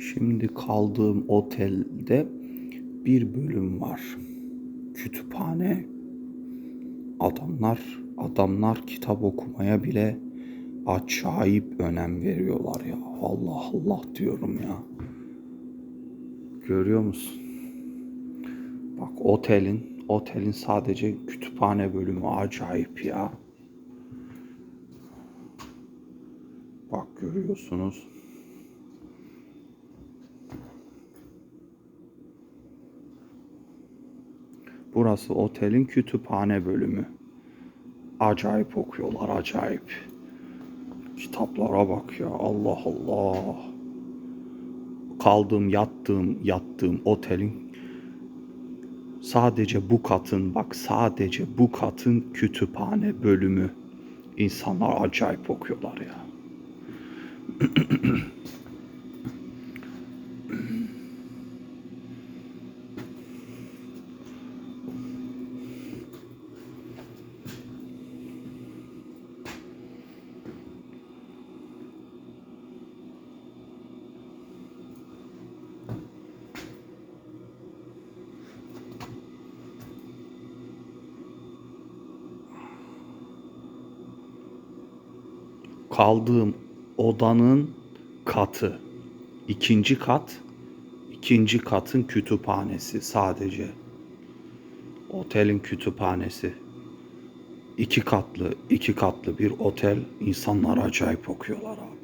Şimdi kaldığım otelde bir bölüm var. Kütüphane. Adamlar adamlar kitap okumaya bile acayip önem veriyorlar ya. Allah Allah diyorum ya. Görüyor musun? Bak otelin otelin sadece kütüphane bölümü acayip ya. Bak görüyorsunuz. Burası otelin kütüphane bölümü. Acayip okuyorlar, acayip. Kitaplara bak ya, Allah Allah. Kaldığım, yattığım, yattığım otelin sadece bu katın, bak sadece bu katın kütüphane bölümü. İnsanlar acayip okuyorlar ya. Kaldığım odanın katı. ikinci kat, ikinci katın kütüphanesi sadece. Otelin kütüphanesi. İki katlı, iki katlı bir otel. İnsanlar acayip okuyorlar abi.